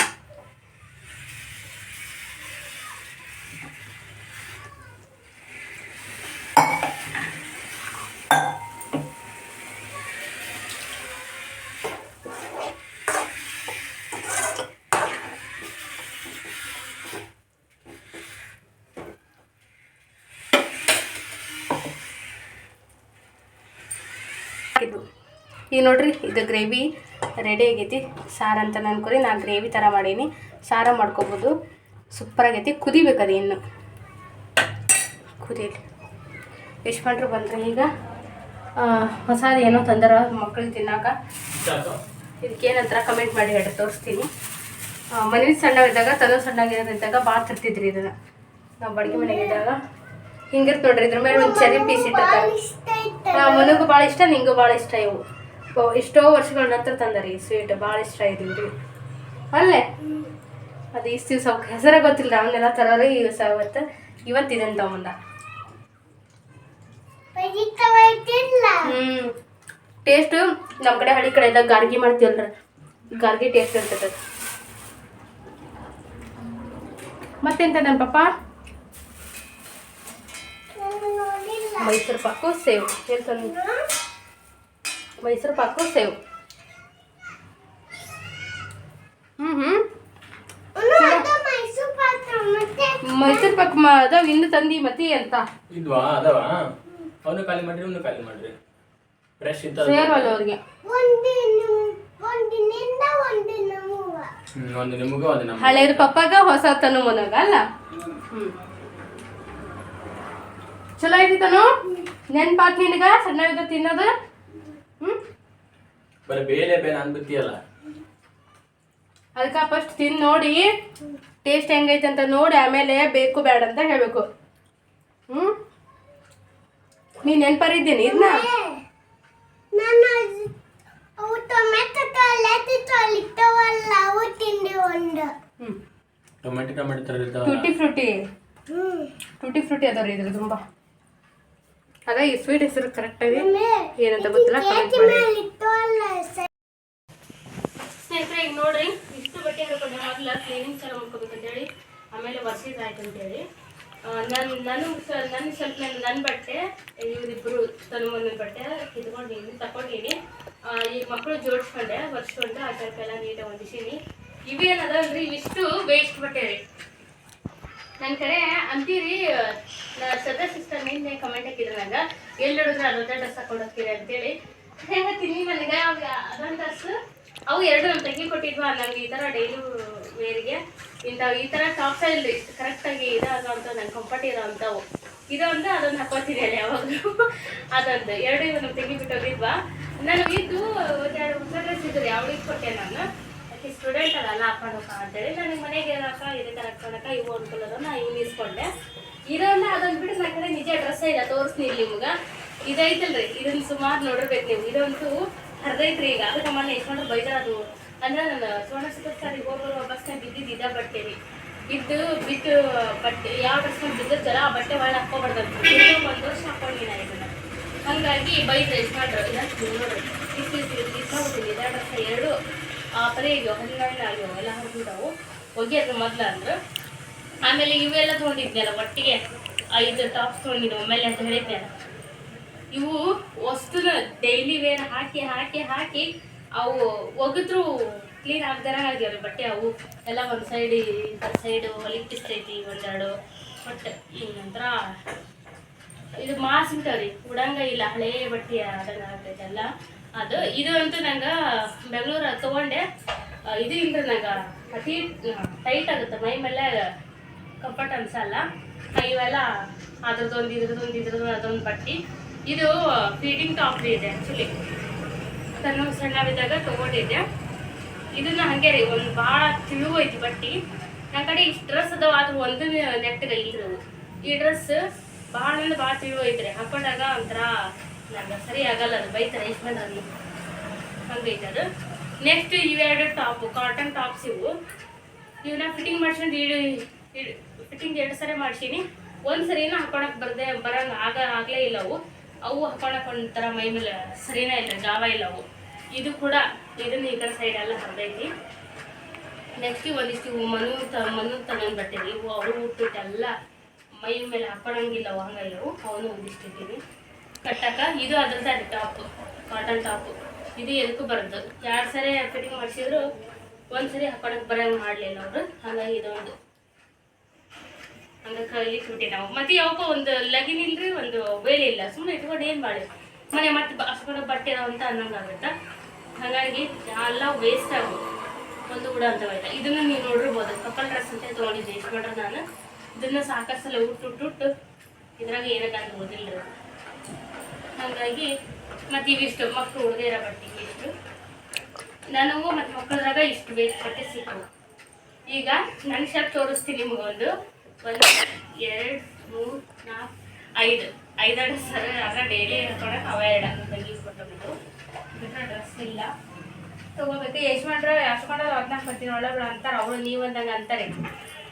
ಇದು ಈಗ ನೋಡ್ರಿ, ಇದು ಗ್ರೇವಿ ರೆಡಿ ಆಗೈತಿ. ಸಾರು ಅಂತ ಅನ್ಕೊರಿ ನಾನು ಗ್ರೇವಿ ಥರ ಮಾಡೀನಿ. ಸಾರ ಮಾಡ್ಕೊಬೋದು. ಸೂಪರ್ ಆಗೈತಿ. ಕುದಿಬೇಕು ಅದು ಇನ್ನು. ಕುದಿಯಲಿ ಎಷ್ಟು ಮಾಡ್ರು ಬಂದ್ರೆ ಈಗ? ಹೊಸದು ಏನೋ ತಂದರ ಮಕ್ಕಳು ತಿನ್ನಾಕ. ಇದಕ್ಕೆ ಏನಂತಾರ ಕಮೆಂಟ್ ಮಾಡಿ ಹೇಳಿ ತೋರಿಸ್ತೀನಿ. ಮನೇಲಿ ಸಣ್ಣವಿದ್ದಾಗ ತನು ಸಣ್ಣಾಗಿರೋದಿದ್ದಾಗ ಭಾಳ ತರ್ತಿದ್ರಿ ಇದನ್ನು. ನಾವು ಬಡ್ಗೆ ಮನೆಗಿದ್ದಾಗ ಹಿಂಗಿರ್ತ ನೋಡ್ರಿ, ಇದ್ರ ಮೇಲೆ ಒಂದು ಚರಿ ಪೀಸ್ ಇಟ್ಟಿರ್ತಾರೆ. ಮನಗೂ ಭಾಳ ಇಷ್ಟ, ನಿಂಗೂ ಭಾಳ ಇಷ್ಟ ಇವು. ಎಷ್ಟೋ ವರ್ಷಗಳ ನಂತರ ತಂದರಿ. ಸ್ವೀಟ್ ಭಾಳ ಇಷ್ಟ ಇದೀವಿ ರೀ ಅಲ್ಲೇ ಅದು ಇಷ್ಟು ದಿವಸ ಅವ್ಕೆ ಹೆಸರೇ ಗೊತ್ತಿಲ್ಲ ಅವನ್ನೆಲ್ಲ ತರೋರು ಈ ದಿವಸ ಇವತ್ತು ಇವತ್ತು ಇದನ್ನು ತಗೊಂಬಂದ ಹ್ಞೂ ಟೇಸ್ಟು ನಮ್ಮ ಕಡೆ ಹಳ್ಳಿ ಕಡೆ ಇದ್ದಾಗ ಗಾರ್ಗಿ ಮಾಡ್ತೀವಲ್ರ. ಗಾರ್ಗಿ ಟೇಸ್ಟ್ ಇರ್ತದೆ. ಮತ್ತೆ ಮತ್ತೆಂತ ನನ್ನ ಪಪ್ಪ? ಮೈಸೂರು ಪಾಕು ಸೇವ್. ಹೇಳ್ತಾನೆ. ಮೈಸೂರು ಪಾಕು ಸೇವ್. ಹ್ಞೂ ಹ್ಞೂ ಮೈಸೂರು ಪಾಕ್ ಮ ಅದಾವ ಇನ್ನು ತಂದಿ ಮತಿ ಅಂತ ಇದ್ವಾ ಅದಾವ? ಅವನು ಖಾಲಿ ಮಾಡ್ರಿ ಇವನು ಖಾಲಿ ಮಾಡ್ರಿ. ಫ್ರೆಶ್ ಇತ್ತ ಸೇರಲ್ಲ ಅವ್ರಿಗೆ. ಒಂದು ನಿಮಗೂ ಒಂದು ನಮ್ಮ ಹಳೇದು ಪಪ್ಪಾಗ ಹೊಸ ತನು ಮನಗ ಅಲ್ಲ? ಚಲೋ ಐತಿ ತನು? ನೆನ್ಪಾತ್ ನಿನಗ ಸಣ್ಣ ತಿನ್ನೋದು? ಬರೀ ಬೇಳೆ ಬೇನೆ ಅನ್ಬಿಟ್ಟಿಯಲ್ಲ ಅದಕ್ಕೆ ಫಸ್ಟ್ ತಿಂದು ನೋಡಿ ಟೇಸ್ಟ್ ಹೆಂಗೈತೆ ಅಂತ ನೋಡಿ ಆಮೇಲೆ ಬೇಕು ಬೇಡ ಅಂತ ಹೇಳಬೇಕು. ಹ್ಮ್? ನೀ ನೆನ್ಪರಿದ್ದೀನಿ ಇದನ್ನ ಟೊಮೆಟೊ ಟೊಮೆಟೊ ಟೊಮೆಟೊ ಥರ ಇರ್ತಾವಲ್ಲ ಟೂಟಿ ಫ್ರೂಟಿ ಟೂಟಿ ಫ್ರೂಟಿ ಅದಾವ್ರಿ ಇದ್ರ ತುಂಬಾ. ಅದ ಈ ಸ್ವೀಟ್ ಹೆಸರು ಕರೆಕ್ಟಾಗಿ ಏನಂತ ಗೊತ್ತಿಲ್ಲ ಕಮೆಂಟ್ ಮಾಡಿ. ಸ್ನೇಹಿತರೆ ಈಗ ನೋಡ್ರಿ ಇಷ್ಟು ಬಟ್ಟೆ ಹೇಳ್ಕೊಂಡೆ ಮೊದಲ ಕ್ಲೀನಿಂಗ್ ಚಲೋ ಮಾಡ್ಕೋಬೇಕಂತೇಳಿ ಆಮೇಲೆ ವರ್ಷದ ಆಯ್ತು ಅಂತೇಳಿ ನನ್ನ ನಾನು ನನ್ನ ಸ್ವಲ್ಪ ನನ್ನ ನನ್ನ ಬಟ್ಟೆ ಇವರಿಬ್ಬರು ಮುಂದಿನ ಬಟ್ಟೆ ಕಿತ್ಕೊಂಡಿನಿ ತಗೊಂಡಿನಿ ಈಗ ಮಕ್ಕಳು ಜೋಡಿಸ್ಕೊಂಡೆ ವರ್ಷಕೊಂಡೆ ಆ ಟೈಪ್ ಎಲ್ಲ ನೀಟಾಗಿ ಹೊಂದಿಸೀನಿ. ಇವೇನದಲ್ರಿ ಇವಿಷ್ಟು ವೇಸ್ಟ್ ಬಟ್ಟೆ ರೀ. ನನ್ನ ಕಡೆ ಅಂತೀರಿ ಸದಾ ಸಿಸ್ಟರ್ ನಿನ್ನೆ ಕಮೆಂಟ್ ಹಾಕಿದ್ರು ನಂಗೆ. ಎಲ್ಲಿ ಹಿಡಿದ್ರೆ ಅರ್ಧ ಡ್ರೆಸ್ ಹಾಕೊಂಡು ಹೋಗ್ತೀರಿ ಅಂತೇಳಿ. ಹೇಳ್ತೀನಿ ನನಗೆ ಅವಾಗ ಅದೊಂದು ಡ್ರೆಸ್ ಅವು ಎರಡು ನಮ್ಮ ತಂಗಿ ಕೊಟ್ಟಿದ್ವಾ ನಂಗೆ ಈ ಥರ ಡೈಲಿ ವೇರಿಗೆ ಇಂಥವು ಈ ಥರ ಟಾಪ್ಸ ಇಲ್ಲ ಇಷ್ಟು ಕರೆಕ್ಟಾಗಿ ಇದಾಗೋ ಅಂತ ನಂಗೆ ಕಂಫರ್ಟ್ ಇರೋ ಅಂಥವು. ಇದೊಂದು ಅದೊಂದು ಹಾಕೋತೀನಿ ಅಲ್ಲಿ ಯಾವಾಗಲೂ. ಅದೊಂದು. ಎರಡು ಇವ್ ನಮ್ಮ ತಂಗಿ ಬಿಟ್ಟು ಹೋಗಿದ್ವಾ ನನಗೆ ಇದು, ಒಂದೆರಡು ಹೊಸ ಡ್ರೆಸ್ ಇದ್ರು ಯಾವ್ದು ಕೊಟ್ಟೆ ನಾನು. ಆಕೆ ಸ್ಟೂಡೆಂಟ್ ಅಲ್ಲ ಹಾಕೊಂಡು ಅಂತ ಅಂತೇಳಿ. ನನಗೆ ಮನೆಗೆ ಇದಕ್ಕೆ ಹಾಕೊಳಕ ಇವು ಕಲರ್ ನಾ ಇಸ್ಕೊಂಡೆ ಇದನ್ನ ಅದನ್ನ ಬಿಟ್ಟು ನನ್ನ ಕಡೆ ನಿಜ ಡ್ರೆಸ್ ಇಲ್ಲ, ತೋರಿಸ್ತೀನಿ ನಿಮ್ಗೆ. ಇದೈತಲ್ರಿ ಇದನ್ನ ಸುಮಾರು ನೋಡಿರ್ಬೇಕು ನೀವು. ಇದಂತೂ ಹರಿದೈತ್ರಿ ಈಗ. ಅದಕ್ಕೆ ಮನೆ ಇಸ್ಕೊಂಡ್ರೆ ಬೈದಾರ ಅದು ಅಂದ್ರೆ ನನ್ನ ಸೋಣ ಸುತ್ತಾರಿ ಹೋಗೋರು ಬಸ್ನ ಬಿದ್ದಿದ್ದು ಇದ ಬಟ್ಟೆ ರೀ. ಇದ್ದು ಬಿದ್ದು ಬಟ್ಟೆ, ಯಾವ ಡ್ರೆಸ್ ಬಿದ್ದಿರ್ತಾರ ಆ ಬಟ್ಟೆ ಒಳಗೆ ಹಾಕೋಬಾರ್ದಂತ ಒಂದು ವರ್ಷ ಹಾಕೊಂಡಿನ ಇದನ್ನ. ಹಂಗಾಗಿ ಬೈದ್ರೆ ಇಸ್ಕೊಂಡ್ರು. ಇಲ್ಲ ನೋಡ್ರಿ. ಇಸ್ಕೊಂಡ್ಬಿಟ್ಟಿನಿ. ಇದ ಡ್ರೆಸ್ ಎರಡು. ಆ ಪರಿ ಆಗ್ಯಾವ ಹನ್ನೆರಡು ಆಗ್ಯಾವ ಎಲ್ಲ ಹರಿದ್ಬಿಟ್ಟವು ಅದ್ರ ಮೊದ್ಲು ಅಂದ್ರೆ. ಆಮೇಲೆ ಇವೆಲ್ಲ ತೊಗೊಂಡಿದ್ನಲ್ಲ ಒಟ್ಟಿಗೆ ಐದು ಟಾಪ್ಸ್ ತೊಗೊಂಡಿದ್ದೆ, ಒಮ್ಮೆಲೆ ಅಂತ ಹೇಳಿದ್ನಲ್ಲ ಇವು ವಸ್ತುನ ಡೈಲಿ ವೇರ್ ಹಾಕಿ ಹಾಕಿ ಹಾಕಿ ಅವು ಒಗದ್ರು ಕ್ಲೀನ್ ಆಗ್ದಾರ ಆಗ್ಯಾವ ಬಟ್ಟೆ ಅವು. ಎಲ್ಲ ಒಂದು ಸೈಡ್ ಸೈಡು ಕಿಸ್ತೈತಿ ಒಂದೆರಡು. ಬಟ್ ನಂತರ ಇದು ಮಾಸ್ ಬಿಟ್ಟವ್ರಿ ಉಡಂಗ ಇಲ್ಲ, ಹಳೇ ಬಟ್ಟೆ ಅದನ್ನ ಆಗ್ತೈತೆ ಎಲ್ಲ ಅದು ಇದು ಅಂತೂ ನಂಗೆ ಬೆಂಗಳೂರು ತಗೊಂಡೆ. ಇದು ಇಲ್ರಿ ನಂಗೆ ಅತಿ ಟೈಟ್ ಆಗುತ್ತೆ. ಮೈ ಮೇಲೆ ಕಂಫರ್ಟ್ ಅನ್ಸಲ್ಲ ಇವೆಲ್ಲ ಅದ್ರದ್ದೊಂದು, ಇದ್ರದ್ದೊಂದು, ಇದ್ರದ್ದು ಅದೊಂದು ಬಟ್ಟಿ. ಇದು ಫೀಡಿಂಗ್ ಟಾಪ್ ಇದೆ ಆ್ಯಕ್ಚುಲಿ ತನ್ನ ಸಣ್ಣವಿದಾಗ ತಗೊಂಡಿದ್ದೆ. ಇದನ್ನ ಹಂಗೆ ರೀ, ಒಂದು ಭಾಳ ತಿಳುವು ಐತಿ ಬಟ್ಟಿ. ನನ್ನ ಕಡೆ ಇಷ್ಟು ಡ್ರೆಸ್ ಅದಾವ, ಆದ್ರೆ ಒಂದು ನೆಟ್ಟಿಗೆ ಅವು ಈ ಡ್ರೆಸ್ ಭಾಳ ಅಂದ್ರೆ ಭಾಳ ರೀ. ಹಾಕೊಂಡಾಗ ಒಂಥರ, ನಂಗೆ ಸರಿ ಆಗಲ್ಲ, ಅದು ಬೈತಾರೆ ಯಜಮಾನ್ರಲ್ಲಿ ಹಂಗೈತೆ ಅದು. ನೆಕ್ಸ್ಟ್ ಇವೆರಡು ಟಾಪು ಕಾಟನ್ ಟಾಪ್ಸ್ ಇವು. ಇವನ್ನ ಫಿಟ್ಟಿಂಗ್ ಮಾಡ್ಸ್ಕೊಂಡು ಇಡು ಫಿಟ್ಟಿಂಗ್ ಎರಡು ಸರಿ ಮಾಡ್ಸೀನಿ. ಒಂದು ಸರಿನೂ ಹಾಕೊಳಕ್ ಬರ್ದೆ, ಬರಂಗ ಆಗ, ಆಗಲೇ ಇಲ್ಲ ಅವು. ಅವು ಹಾಕೊಳಕ್ ಒಂಥರ ಮೈ ಮೇಲೆ ಸರಿನೇ ಇಲ್ಲ, ಜಾವ ಇಲ್ಲ ಅವು. ಇದು ಕೂಡ ಇದನ್ನ ಈ ಕಡೆ ಸೈಡ್ ಎಲ್ಲ ಹರಿದೈತಿ. ನೆಕ್ಸ್ಟ್ ಒಂದಿಷ್ಟು ಮನು ತ ಮನು ತಗೊಂಡ್ ಬರ್ತೀನಿ ಇವು ಅವರು ಹುಟ್ಟಿಟ್ಟು ಮೈ ಮೇಲೆ ಹಾಕೊಳಂಗಿಲ್ಲ ಅವು ಅವನು ಒಂದಿಷ್ಟು ಕಟ್ಟಕ, ಇದು ಅದ್ರದ್ದು ಟಾಪ್ ಕಾಟನ್ ಟಾಪ್ ಇದು ಎದಕ್ಕೂ ಬರೋದು. ಎರಡು ಸರಿ ಫಿಟ್ಟಿಂಗ್ ಮಾಡಿಸಿದ್ರು, ಒಂದು ಸರಿ ಹಾಕೊಳಕ್ಕೆ ಬರೋಂಗೆ ಮಾಡಲಿಲ್ಲ ಅವರು. ಹಾಗಾಗಿ ಇದೊಂದು. ಹಂಗೆ ಕೈಲಿ ಸುಟ್ಟಿ ನಾವು. ಮತ್ತೆ ಯಾವಕ್ಕೋ ಒಂದು ಲಗಿನ್ ಇಲ್ರಿ, ಒಂದು ವೇಲಿ ಇಲ್ಲ. ಸುಮ್ಮನೆ ಇಟ್ಕೊಂಡು ಏನು ಮಾಡಿ? ಮನೆ ಮತ್ತೆ ಅಷ್ಟೊಂದು ಬಟ್ಟೆ ಅದಾವ ಅಂತ ಅನ್ನಂಗೆ ಹಾಗಾಗಿ ಎಲ್ಲ ವೇಸ್ಟ್ ಆಗು. ಒಂದು ಕೂಡ ಅಂತವಿಲ್ಲ ಇದನ್ನು ನೀವು ನೋಡಿರ್ಬೋದು ಕಪಲ್ ಡ್ರೆಸ್ ಅಂತ ತೊಗೊಂಡಿದ್ದೆ ಎಷ್ಟು ಮಾಡ್ರೆ ನಾನು. ಇದನ್ನು ಸಾಕಷ್ಟು ಉಟ್ಟು ಉಟ್ಟು ಉಟ್ಟು ಇದ್ರಾಗ ಏನಕ್ಕಂತ ಓದಿಲ್ಲ ರೀ ಹಾಗಾಗಿ ಮತ್ತು ಇವಿಷ್ಟು ಮಕ್ಕಳು ಉಳ್ದೇ ಇರೋ ಬಟ್ಟೆಗೆ ಇಷ್ಟು. ನನಗೂ ಮತ್ತು ಮಕ್ಕಳದಾಗ ಇಷ್ಟು ಬೇಕು ಬಟ್ಟೆ ಸಿಕ್ಕವು ಈಗ ನನ್ನ ಶಾಪ್ ತೋರಿಸ್ತೀನಿ ನಿಮಗೊಂದು. ಒಂದು, ಎರಡು, ಮೂರು, ನಾಲ್ಕು, ಐದು. ಐದೆರಡು ಸರ ಆಗ ಡೈಲಿ ಹಾಕೊಳಕ್ಕೆ ಅವ ಎರಡು ತೆಗಿ ಕೊಟ್ಟಬಿಟ್ಟು ಬಿಟ್ಟರೆ ಡ್ರೆಸ್ ಇಲ್ಲ. ತೊಗೋಬೇಕು. ಎಷ್ಟು ಮಾಡ್ರೆ ಅಷ್ಟು ಮಾಡೋದು ಹದಿನಾಲ್ಕು ಬರ್ತೀನಿ ಒಳಗಡೆ ಅಂತಾರೆ. ಅವಳು ನೀವು ಅಂದಂಗೆ ಅಂತಾರೆ.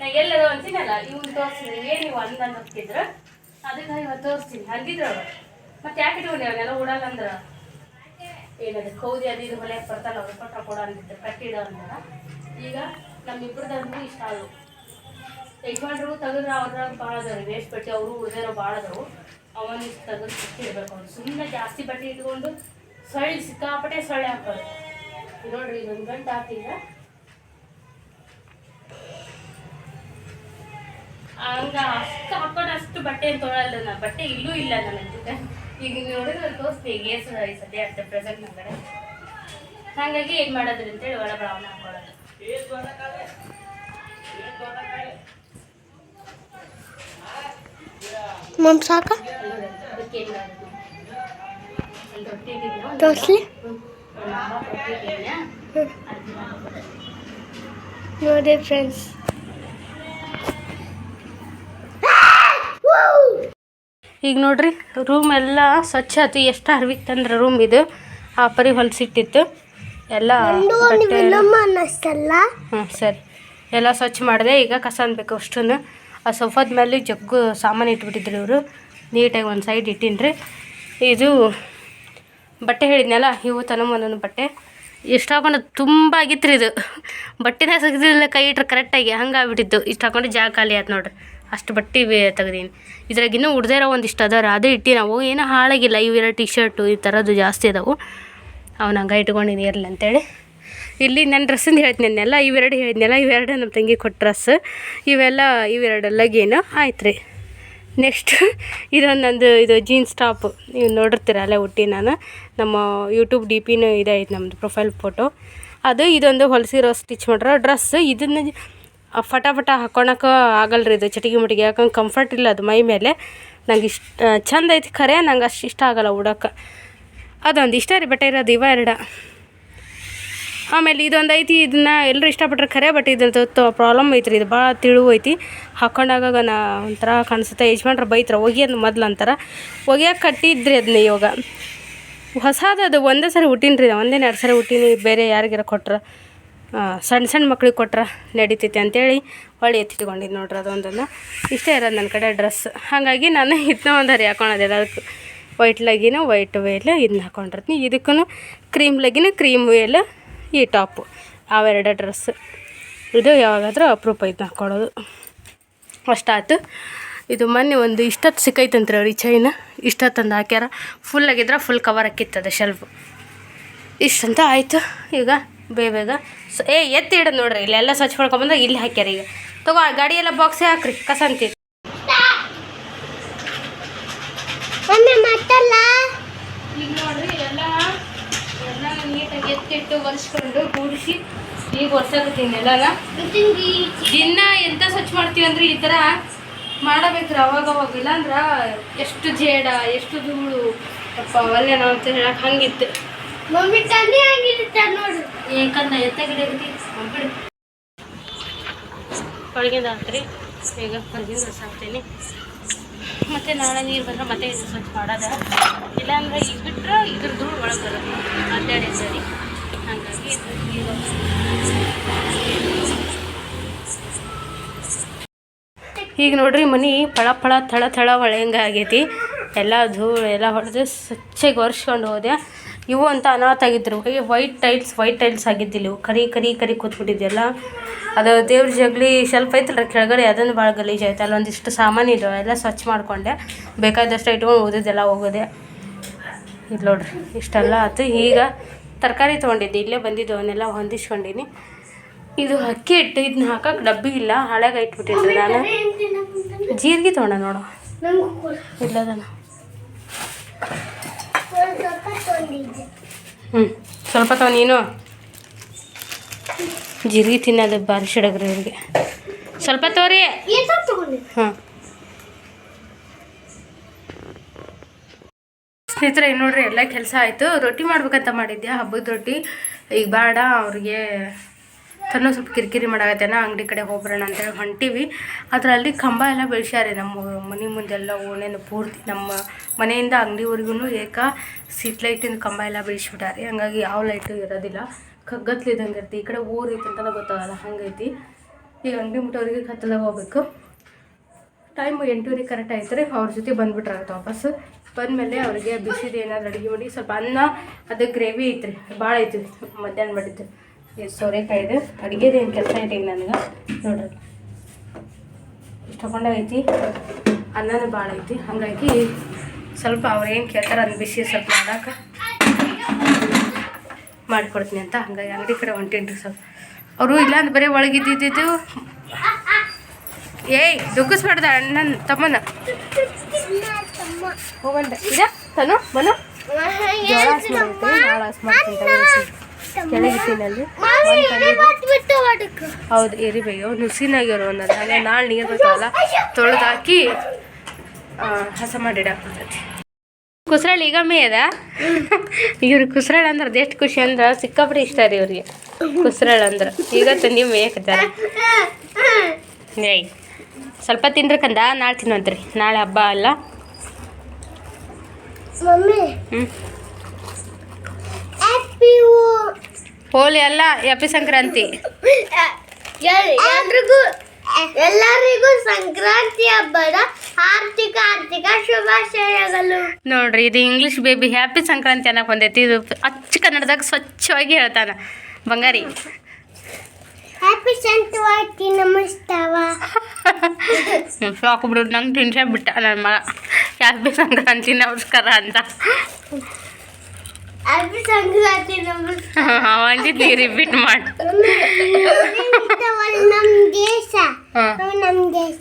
ನಾ ಎಲ್ಲದ ಅಂತೀನಲ್ಲ, ಇವ್ನು ತೋರಿಸ್ತೀನಿ ಏನು ನೀವು ಅಂದಂಗೆ ಹೋಗ್ತಿದ್ರು ಅದಕ್ಕೆ ಇವತ್ತು ತೋರಿಸ್ತೀನಿ. ಹಂಗಿದ್ರು ಅವ್ರು. ಮತ್ತೆ ಯಾಕೆ ಇಟ್ಕೊಂಡೆ ಅವನ್ನೆಲ್ಲ ಉಡಲ್ಲ ಅಂದ್ರೆ? ಏನದು ಕೌದಿ ಅದು ಇದು ಹೊಲೆ ಬರ್ತಾರ ಅವ್ರಿಗೆ ಕೊಟ್ಟ ಕೊಡ ಅಂತಿದ್ರು, ಕಟ್ಟಿಡ ಅಂತಾರ ಈಗ ನಮ್ಮಿಬ್ಬರದಂದ್ರೂ ಇಷ್ಟ ಆದವು ಯಜಮಾನ್ರು ತೆಗೆದ್ರೆ ಅವ್ರ ಭಾಳ ಅದಾವೆ ವೇಸ್ಟ್ ಬಟ್ಟೆ, ಅವರು ಉಳಿದಿರೋ ಭಾಳ ಅದಾವು ಇಷ್ಟು ತೆಗೆದು ಇಟ್ಟಿರ್ಬೇಕು ಅವ್ನು ಸುಮ್ಮನೆ ಜಾಸ್ತಿ ಬಟ್ಟೆ ಇಟ್ಕೊಂಡು ಸೊಳ್ಳೆ, ಸಿಕ್ಕಾಪಟ್ಟೆ ಸೊಳ್ಳೆ ಹಾಕೋದು ನೋಡ್ರಿ, ಇದೊಂದು ಗಂಟೆ ಹಾಕಿಲ್ಲ ಹಂಗ ಅಷ್ಟು ಹಾಕೊಂಡು ಅಷ್ಟು ಬಟ್ಟೆ ತೊಗೊಳಲ್ಲ ನಾ ಬಟ್ಟೆ ಇಲ್ಲೂ ಇಲ್ಲ ನನ್ನ ಜೊತೆ. ಈಗ ನೀವು ನೋಡಿದ್ರೆ ತೋರಿಸ್ತೀನಿ ಈಗ ಏಸು ಈ ಸದ್ಯ ಅಷ್ಟೇ ಪ್ರೆಸೆಂಟ್ ನನ್ನ ಕಡೆ ಹಾಗಾಗಿ ಏನು ಮಾಡೋದ್ರಿ ಅಂತೇಳಿ ಒಳಗೆ ಅವನ್ನ ಹಾಕೊಳ್ಳೋದು. ಮಮ್ ಸಾಕ? ಅದಕ್ಕೆ ಏನು ಮಾಡೋದು? ಅಲ್ಲಿ ರೊಟ್ಟಿ ಇಟ್ಟಿದ್ನ ಒಂದು ತೋರಿಸ್ಲಿ ಒಂದು ಡಬ್ಬ ರೊಟ್ಟಿ ಇಟ್ಟಿದ್ನ ಅದನ್ನ ಹಾಕ್ಬಿಡು. ನೋಡಿ ಫ್ರೆಂಡ್ಸ್ ಈಗ ನೋಡ್ರಿ ರೂಮ್ ಎಲ್ಲ ಸ್ವಚ್ಛ ಆಯ್ತು ಎಷ್ಟು ಹರ್ವಿತ್ತಂದ್ರೆ ರೂಮ್ ಇದು. ಆ ಪರಿ ಹೊಲಸಿಟ್ಟಿತ್ತು. ಎಲ್ಲ ಹ್ಞೂ ಸರಿ. ಎಲ್ಲ ಸ್ವಚ್ಛ ಮಾಡಿದೆ. ಈಗ ಕಸ ಅನ್ಬೇಕು ಅಷ್ಟನ್ನು ಆ ಸೋಫಾದ ಮೇಲೆ ಜಗ್ಗು ಸಾಮಾನು ಇಟ್ಬಿಟ್ಟಿದ್ರು ಇವರು. ನೀಟಾಗಿ ಒಂದು ಸೈಡ್ ಇಟ್ಟಿನ್ರಿ. ಇದು ಬಟ್ಟೆ ಹೇಳಿದ್ನಲ್ಲ ಇವು ತನ ಒಂದೊಂದು ಬಟ್ಟೆ. ಇಷ್ಟು ಹಾಕೊಂಡು ತುಂಬ ಆಗಿತ್ತು ರೀ ಇದು. ಬಟ್ಟೆನೇ ತೆಗ್ದಿಲ್ಲ ಕೈ ಇಟ್ರೆ ಕರೆಕ್ಟಾಗಿ ಹಂಗೆ ಆಗ್ಬಿಟ್ಟಿತ್ತು. ಇಷ್ಟು ಹಾಕೊಂಡು ಜಾಗ ಖಾಲಿ ಆಯ್ತು ನೋಡ್ರಿ. ಅಷ್ಟು ಬಟ್ಟೆ ಬೇ ತೆಗ್ದೀನಿ. ಇದ್ರಾಗ ಇನ್ನೂ ಉಡ್ದೇರೋ ಒಂದಿಷ್ಟು ಅದಾರ, ಅದೇ ಇಟ್ಟು ನಾವು. ಏನೂ ಹಾಳಾಗಿಲ್ಲ ಇವೆಲ್ಲ ಟಿ ಶರ್ಟು ಈ ಥರದ್ದು ಜಾಸ್ತಿ ಅದಾವು. ಅವ್ನು ಹಂಗೆ ಇಟ್ಕೊಂಡಿನಿ, ಇರಲಿ ಅಂತೇಳಿ. ಇಲ್ಲಿ ನನ್ನ ಡ್ರೆಸ್ಸಿಂದ ಹೇಳ್ತೀನಲ್ಲ ಇವೆರಡು ಹೇಳಿದ್ನಲ್ಲ ಇವೆರಡು ನಮ್ಮ ತಂಗಿ ಕೊಟ್ಟ ಡ್ರೆಸ್ ಇವೆಲ್ಲ, ಇವೆರಡು ಲಗೇನು. ಆಯ್ತು ರೀ. ನೆಕ್ಸ್ಟ್ (laughs) ಇದೊಂದು ಇದು ಜೀನ್ಸ್ ಟಾಪ್. ನೀವು ನೋಡಿರ್ತೀರ ಅಲ್ಲೇ ಹುಟ್ಟಿ ನಾನು. ನಮ್ಮ ಯೂಟ್ಯೂಬ್ ಡಿ ಪಿನೂ ಇದಾಯ್ತು ನಮ್ಮದು ಪ್ರೊಫೈಲ್ ಫೋಟೋ. ಅದು ಇದೊಂದು ಹೊಲಸಿರೋ ಸ್ಟಿಚ್ ಮಾಡಿರೋ ಡ್ರೆಸ್ ಇದನ್ನು ಫಟ ಫಟ ಹಾಕೊಳಕ್ಕೆ ಆಗಲ್ಲ ರೀ ಇದು ಚಟಿಗೆ ಮಟಿಗೆ. ಯಾಕಂದ್ರೆ ಕಂಫರ್ಟ್ ಇಲ್ಲ ಅದು ಮೈ ಮೇಲೆ. ನಂಗೆ ಇಷ್ಟ ಚಂದ ಐತಿ ಖರೆ ನಂಗೆ ಅಷ್ಟು ಇಷ್ಟ ಆಗಲ್ಲ ಉಡೋಕೆ. ಅದೊಂದು ಇಷ್ಟ ರೀ ಬಟ್ಟೆ ಇರೋದು ಇವ ಎರಡ. ಆಮೇಲೆ ಇದೊಂದು ಐತಿ, ಇದನ್ನ ಎಲ್ಲರೂ ಇಷ್ಟಪಟ್ರೆ ಖರೆ ಬಟ್ ಇದ್ರದ್ದು ಪ್ರಾಬ್ಲಮ್ ಐತ್ರಿ, ಇದು ಭಾಳ ತಿಳುವು ಐತಿ. ಹಾಕೊಂಡಾಗ ನಾ ಒಂಥರ ಕಾಣಿಸುತ್ತೆ. ಯಜಮಾನ್ರ ಬೈತ್ರ ಒಗೆಯೋದು ಮೊದ್ಲು ಅಂತಾರೆ. ಒಗೆಯೋಕೆ ಕಟ್ಟಿದ್ರಿ ಅದನ್ನ ಇವಾಗ. ಅದು ಒಂದೇ ಸರಿ ಹುಟ್ಟಿನ್ರಿ ಒಂದೇ ಎರಡು ಸರಿ ಹುಟ್ಟಿನಿ, ಬೇರೆ ಯಾರಿಗಾರ ಕೊಟ್ರೆ. ಸಣ್ಣ ಸಣ್ಣ ಮಕ್ಳಿಗೆ ಕೊಟ್ರೆ ನಡೀತೈತಿ ಅಂತೇಳಿ ಹೊಳ್ಳಿ ಎತ್ತಿಟ್ಕೊಂಡಿದ್ದು ನೋಡ್ರಿ ಅದೊಂದನ್ನು. ಇಷ್ಟೇ ಇರೋದು ನನ್ನ ಕಡೆ ಡ್ರೆಸ್ ಹಾಗಾಗಿ ನಾನು ಇದನ್ನ ಒಂದು ಹರಿ ಹಾಕೊಳೋದು ಅದಕ್ಕೆ ವೈಟ್ ಲಗಿನ ವೈಟ್ ವೇಲ್ ಇದನ್ನ ಹಾಕೊಂಡಿರ್ತೀನಿ. ಇದಕ್ಕೂ ಕ್ರೀಮ್ ಲಗಿನ ಕ್ರೀಮ್ ವೇಲ್ ಈ ಟಾಪು ಅವೆರಡು ಡ್ರೆಸ್ ಇದು ಯಾವಾಗಾದ್ರೂ ಅಪ್ರೂಪ ಇದನ್ನ ಹಾಕ್ಕೊಳ್ಳೋದು ಅಷ್ಟಾಯ್ತು. ಇದು ಮೊನ್ನೆ ಒಂದು ಇಷ್ಟೊತ್ತು ಸಿಕ್ಕೈತಂತ್ರಿ ಅವ್ರಿ ಚೈನ ಇಷ್ಟೊತ್ತಂದು ಹಾಕ್ಯಾರ. ಫುಲ್ ಆಗಿದ್ರೆ ಫುಲ್ ಕವರ್ ಹಾಕಿತ್ತದ ಶೆಲ್ಫು ಇಷ್ಟಂತ ಆಯಿತು. ಈಗ ಬೇಗ ಬೇಗ. ಸ ಏ ಎತ್ತಿ ಇಡೋದು ನೋಡ್ರಿ ಇಲ್ಲೆಲ್ಲ ಸ್ವಚ್ಛ ಮಾಡ್ಕೊಂಬಂದ್ರೆ ಇಲ್ಲಿ ಹಾಕ್ಯಾರ ಈಗ. ತಗೋ ಆ ಗಾಡಿ ಎಲ್ಲ ಬಾಕ್ಸೇ ಹಾಕ್ರಿ ಕಸ ಈಗ ನೋಡ್ರಿ ಎಲ್ಲ ಎಲ್ಲ ನೀಟಾಗಿ ಎತ್ತಿಟ್ಟು ಒರೆಸ್ಕೊಂಡು ಕೂಡಿಸಿ ಈಗ ಒರ್ಸಾಕತ್ತೀನಿ ಎಲ್ಲನ. ದಿನ ಎಂತ ಸ್ವಚ್ಛ ಮಾಡ್ತೀವಿ ಅಂದ್ರೆ ಈ ಥರ ಮಾಡಬೇಕ್ರಿ ಅವಾಗ ಅವಾಗ. ಇಲ್ಲಾಂದ್ರೆ ಎಷ್ಟು ಜೇಡ ಎಷ್ಟು ಧೂಳು ಅಪ್ಪ ಒಳ್ಳೆ ನಾವು ಅಂತ ಹೇಳಕ್ಕೆ ಹಂಗಿತ್ತು. ಮಮ್ಮಿ ತಂದೆ ನೋಡು. ಏಕಂದ ಹಾಕ್ರಿ. ಈಗ ಮತ್ತು ನಾಳೆ ನೀರು ಬಂದ್ರೆ ಮತ್ತೆ ಇದು ಸ್ವಚ್ಛ ಮಾಡೋದ. ಇಲ್ಲಾಂದ್ರೆ ಈಗ ಬಿಟ್ಟರೆ ಇದ್ರ ಧೂಳು ಒಳಗೆ ಬರುತ್ತೆ. ಅಡ್ಡಾಡಿ ಸರಿ. ಹಾಗಾಗಿ ಇದು ಈಗ ನೋಡ್ರಿ ಮನೆ ಫಳ ಫಳ ಥಳ ಥಳ ಹೊಳೆಂಗೆ ಆಗೈತಿ. ಎಲ್ಲ ಧೂಳು ಎಲ್ಲ ಹೊಡೆದು ಸ್ವಚ್ಛಗೆ ಒರೆಸ್ಕೊಂಡು ಹೋದೆ. ಇವು ಅಂತ ಅನಾಥ ಆಗಿದ್ರು. ವೈಟ್ ಟೈಲ್ಸ್ ವೈಟ್ ಟೈಲ್ಸ್ ಆಗಿದ್ದಿಲ್ಲ ಇವು. ಕರಿ ಕರಿ ಕರಿ ಕೂತ್ಬಿಟ್ಟಿದ್ದೆಲ್ಲ ಅದು ದೇವ್ರ ಜಗಲಿ ಶೆಲ್ಫ್ ಐತಲ್ಲ ಕೆಳಗಡೆ ಅದನ್ನು ಭಾಳ ಗಲೀಜು ಆಯ್ತು. ಅಲ್ಲೊಂದಿಷ್ಟು ಸಾಮಾನು ಇದ್ದಾವೆ ಎಲ್ಲ ಸ್ವಚ್ಛ ಮಾಡಿಕೊಂಡೆ. ಬೇಕಾದಷ್ಟು ಇಟ್ಕೊಂಡು ಓದಿದ್ದೆಲ್ಲ ಹೋಗೋದೆ. ಇದು ನೋಡ್ರಿ ಇಷ್ಟೆಲ್ಲ ಆಯ್ತು. ಈಗ ತರಕಾರಿ ತೊಗೊಂಡಿದ್ದೆ. ಇಲ್ಲೇ ಬಂದಿದ್ದು ಅವನ್ನೆಲ್ಲ ಹೊಂದಿಸ್ಕೊಂಡಿನಿ. ಇದು ಅಕ್ಕಿ ಇಟ್ಟು ಇದನ್ನ ಹಾಕಕ್ಕೆ ಡಬ್ಬಿ ಇಲ್ಲ. ಹಳೆಗೆ ಇಟ್ಬಿಟ್ಟಿದ್ದೆ ನಾನು ಜೀರಿಗೆ ತೊಗೊಂಡ ನೋಡು. ಇಲ್ಲದನ ಒಂದ್ ಸ್ವಲ್ಪ ತೊಗೊಂಡಿದ್ದೆ ಹ್ಞೂ ಸ್ವಲ್ಪ ತಗೋ ನೀನು. ಜೀರಿಗೆ ತಿನ್ನೋದು ಬಾರಿ ಸಿಡಗ್ರಿ ಇವ್ರಿಗೆ. ಸ್ವಲ್ಪ ತೋರಿ ಹಾಂ ಸ್ನೇಹಿತರೆ ನೋಡ್ರಿ ಎಲ್ಲ ಕೆಲಸ ಆಯಿತು. ರೊಟ್ಟಿ ಮಾಡ್ಬೇಕಂತ ಮಾಡಿದ್ಯಾ? ಹಬ್ಬದ ರೊಟ್ಟಿ. ಈಗ ಬೇಡ ಅವ್ರಿಗೆ ತನ್ನೂ ಸ್ವಲ್ಪ ಕಿರಿಕಿರಿ ಮಾಡಾಗತ್ತೇನ ಅಂಗಡಿ ಕಡೆ ಹೋಗ್ಬರೋಣ ಅಂತೇಳಿ ಹೊಂಟೀವಿ. ಆದ್ರೆ ಅಲ್ಲಿ ಕಂಬ ಎಲ್ಲ ಬೆಳೆಸ್ಯಾರೆ ನಮ್ಮ ಮನೆ ಮುಂದೆಲ್ಲ ಓಣೇನು ಪೂರ್ತಿ ನಮ್ಮ ಮನೆಯಿಂದ ಅಂಗಡಿವರೆಗೂ ಏಕ ಸೀಟ್ ಲೈಟಿನ ಕಂಬ ಎಲ್ಲ ಬೆಳೆಸ್ಬಿಟ್ಟಾರಿ. ಹಂಗಾಗಿ ಯಾವ ಲೈಟು ಇರೋದಿಲ್ಲ. ಕಗ್ಗತ್ಲಿದ್ದಂಗೆ ಇರ್ತಿ. ಈ ಕಡೆ ಊರು ಐತಿ ಅಂತಲೇ ಗೊತ್ತಾಗಲ್ಲ, ಹಂಗೈತಿ. ಈಗ ಅಂಗಡಿ ಮುಟ್ಟೋರಿಗೆ ಕತ್ತಲಾಗ ಹೋಗ್ಬೇಕು. ಟೈಮ್ ಎಂಟೂವರೆ ಕರೆಕ್ಟ್ ಆಯ್ತಾರೆ. ಅವ್ರ ಜೊತೆ ಬಂದ್ಬಿಟ್ರಾಗತ್ತೆ ವಾಪಸ್ ಬಂದಮೇಲೆ ಅವರಿಗೆ ಬಿಸಿದು ಏನಾದ್ರು ಅಡುಗೆ ಮಾಡಿ, ಸ್ವಲ್ಪ ಅನ್ನ, ಅದು ಗ್ರೇವಿ ಐತ್ರಿ. ಭಾಳ ಐತಿ ಮಧ್ಯಾಹ್ನ ಮಾಡಿದ್ದು. ಸೋರೆಕಾಯಿದು ಅಡುಗೆದು ಏನು ಕೆಲಸ ಐತಿ ಈಗ ನನಗೆ? ನೋಡ್ರಿ. ಇಷ್ಟು ಐತಿ. ಅನ್ನನೂ ಭಾಳ ಐತಿ. ಹಾಗಾಗಿ ಸ್ವಲ್ಪ ಅವ್ರು ಏನು ಕೇಳ್ತಾರೆ ಅದನ್ನ ಬಿಸಿ ಸ್ವಲ್ಪ ಮಾಡಕ್ಕೆ ಮಾಡಿಕೊಡ್ತೀನಿ ಅಂತ. ಹಂಗಾಗಿ ಅಂಗಡಿ ಕಡೆ ಹೊಂಟೇನ್ರಿ ಸ್ವಲ್ಪ. ಅವರು ಇಲ್ಲಾಂದ್ರೆ ಬರೀ ಒಳಗಿದ್ದಿದ್ದು ಏಯ್ ದುಗ್ಗಿಸ್ಬಾರ್ದ ಅಣ್ಣನ ತಮ್ಮನ? ಹೋಗಂಡ ಇದ ತನು ಮನು ಮಾಡ್ತೀನಿ ಕೆಳಗಿಟ್ಟಿನಲ್ಲಿ ಹೌದು ಎರಿಬೇಯೋ ನುಸಿನಾಗ್ಯವ್ರು ಒಂದೊಂದು ಹಾಗೆ ನಾಳೆ ನೀರು ಬರ್ತಾವಲ್ಲ ತೊಳೆದು ಹಾಕಿ ಆ, ಹಸ ಮಾಡಿಡಾಕ್ತೈತಿ ಕುಸ್ರಳಿ ಈಗ ಮೇ ಅದ? ಇವ್ರಿಗೆ ಕುಸ್ರಳ ಅಂದ್ರೆ ಅದೆಷ್ಟು ಎಷ್ಟು ಖುಷಿ ಅಂದ್ರೆ ಸಿಕ್ಕಾಪಡಿ ಇಷ್ಟ ರೀ ಇವ್ರಿಗೆ. ಕುಸ್ರಳ ಅಂದ್ರೆ. ಈಗ ತಂದಿ ಮೇಯಕತ್ತಾರ ಏಯ್ ಸ್ವಲ್ಪ ತಿನ್ಬೇಕಂದ ಕಂದ ನಾಳೆ ತಿನ್ನುವಂತ್ರಿ. ನಾಳೆ ಹಬ್ಬ ಅಲ್ಲ. ಹ್ಞೂ ಹೋಲಿ ಅಲ್ಲ ಎಪ್ಪಿ ಸಂಕ್ರಾಂತಿ (laughs) ಎಲ್ರಿಗೂ ಎಲ್ಲರಿಗೂ ಸಂಕ್ರಾಂತಿ ಹಬ್ಬದ ಆರ್ಥಿಕ ಆರ್ಥಿಕ ಶುಭಾಶಯಗಳು. ನೋಡ್ರಿ ಇದು ಇಂಗ್ಲಿಷ್ ಬೇಬಿ ಹ್ಯಾಪಿ ಸಂಕ್ರಾಂತಿ ಅನ್ನಕ್ಕೆ ಬಂದೈತಿ. ಇದು ಅಚ್ಚ ಕನ್ನಡದಾಗ ಸ್ವಚ್ಛವಾಗಿ ಹೇಳ್ತಾನ. ಬಂಗಾರಿ. ಹ್ಯಾಪಿ ಸಂಕ್ರಾಂತಿ ನಮಸ್ತವ. ಸಾಕು ಬಿಡು ನಂಗೆ ಟೆನ್ಷನ್ ಬಿಟ್ಟ ನನ್ನ ಮಗ. ಹ್ಯಾಪಿ ಸಂಕ್ರಾಂತಿ ನಮಸ್ಕಾರ ಅಂತ. (laughs) ಅಂದಿದ್ದು ರಿಪೀಟ್ ಮಾಡಿ.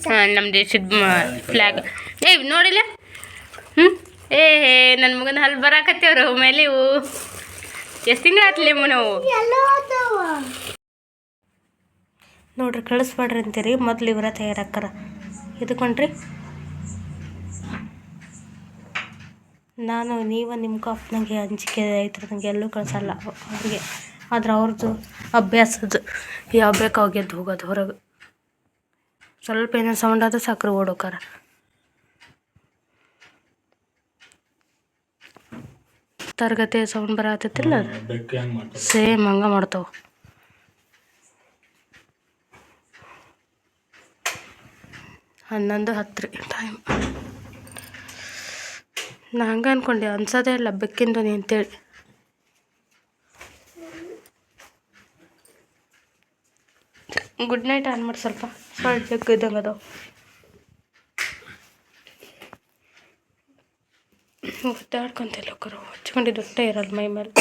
ನಮ್ಮ ನಮ್ಮ ದೇಶದ ಫ್ಲ್ಯಾಗ್ ಏ ನೋಡಿಲ್ಲ? ಹ್ಞೂ ಏ ನನ್ನ ಮಗನ ಹಲ್ ಬರಾಕತ್ತೇವ್ರು ಮೇಲೆ ಇವು. ಎಷ್ಟು ತಿಂಗಳಾತ್ಲಿ ನಾವು ನೋಡ್ರಿ ಕಳಿಸ್ಬೇಡ್ರಿ ಅಂತೀರಿ. ಮೊದ್ಲು ಇವರ ತಯಾರಾಕ್ಕಾರ ಇದಕ್ಕೊಂಡ್ರಿ ನಾನು ನೀವು ನಿಮ್ಮ ಕಾಪ್ ನನಗೆ ಅಂಜಿಕೆ ಐತ್ರಿ ನನಗೆ ಎಲ್ಲೂ ಕಳ್ಸಲ್ಲ. ಅವ್ರಿಗೆ ಆದ್ರೆ ಅವ್ರದ್ದು ಅಭ್ಯಾಸದ್ದು. ಯಾವ ಬೇಕು ಅವ್ಗೆದ್ದು ಹೋಗೋದು ಹೊರಗೆ. ಸ್ವಲ್ಪ ಏನೋ ಸೌಂಡ್ ಆದ್ರೆ ಸಕ್ಕರೆ ಓಡೋಕಾರ. ತರಗತಿ ಸೌಂಡ್ ಬರತ್ತೈತಿಲ್ಲ ಮಾಡ್ತಾರೆ. ಸೇಮ್ ಹಂಗ ಮಾಡ್ತಾವೆ. ಹನ್ನೊಂದು ಹತ್ತು ರೀ ಟೈಮ್ ನಾ ಹಂಗೆ ಅಂದ್ಕೊಂಡೆ ಅನ್ಸೋದೇ ಇಲ್ಲ ಬೆಕ್ಕಿಂದು ನೀ ಅಂತೇಳಿ. ಗುಡ್ ನೈಟ್ ಆನ್ ಮಾಡಿ ಸ್ವಲ್ಪ ಸ್ವಲ್ಪ ಬೆಕ್ಕು ಇದ್ದಂಗೆ ಅದಾವೆ. ಒದ್ದಾಡ್ಕೊಂತಿಲ್ಲ ಕರು, ಹಚ್ಕೊಂಡಿದ್ದು ಇರಲ್ಲ ಮೈ ಮೇಲೆ.